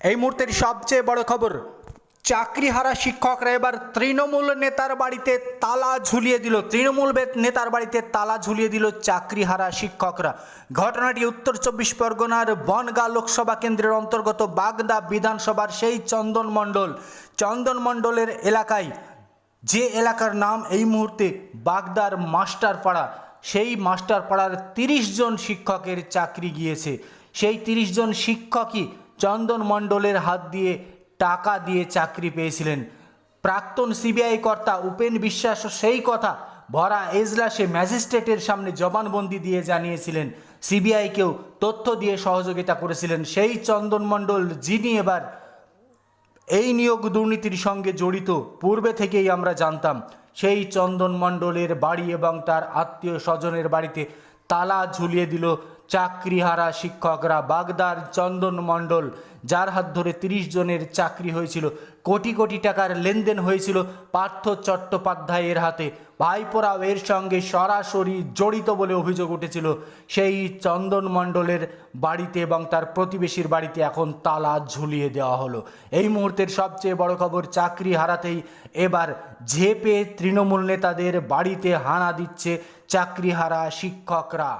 এই মুহূর্তের সবচেয়ে বড় খবর, চাকরিহারা শিক্ষকরা এবার তৃণমূল নেতার বাড়িতে তালা ঝুলিয়ে দিল। তৃণমূল নেতার বাড়িতে তালা ঝুলিয়ে দিল চাকরিহারা শিক্ষকরা। ঘটনাটি উত্তর চব্বিশ পরগনার বনগা লোকসভা কেন্দ্রের অন্তর্গত বাগদা বিধানসভার সেই চন্দন মণ্ডল। চন্দন মণ্ডলের এলাকায়, যে এলাকার নাম এই মুহূর্তে বাগদার মাস্টার পাড়া সেই মাস্টার পাড়ার তিরিশ জন শিক্ষকের চাকরি গিয়েছে। সেই তিরিশ জন শিক্ষকই চন্দন মণ্ডলের হাত দিয়ে টাকা দিয়ে চাকরি পেয়েছিলেন। প্রাক্তন সিবিআই কর্তা উপেন বিশ্বাস সেই কথা ভরা এজলাসে ম্যাজিস্ট্রেটের সামনে জবানবন্দি দিয়ে জানিয়েছিলেন। সিবিআইকেও তথ্য দিয়ে সহযোগিতা করেছিলেন। সেই চন্দন মণ্ডল যিনি এবার এই নিয়োগ দুর্নীতির সঙ্গে জড়িত, পূর্বে থেকেই আমরা জানতাম, সেই চন্দন মণ্ডলের বাড়ি এবং তার আত্মীয় স্বজনের বাড়িতে তালা ঝুলিয়ে দিল চাকরিহারা শিক্ষকরা বাগদার চন্দন মণ্ডল, যার হাত ধরে তিরিশ জনের চাকরি হয়েছিল, কোটি কোটি টাকার লেনদেন হয়েছিল পার্থ চট্টোপাধ্যায়ের হাতে। ভাইপোরাও এর সঙ্গে সরাসরি জড়িত বলে অভিযোগ উঠেছিল। সেই চন্দন মণ্ডলের বাড়িতে এবং তার প্রতিবেশীর বাড়িতে এখন তালা ঝুলিয়ে দেওয়া হলো। এই মুহূর্তের সবচেয়ে বড় খবর চাকরি হারাতেই এবার ঝেপে তৃণমূল নেতাদের বাড়িতে হানা দিচ্ছে চাকরিহারা শিক্ষকরা।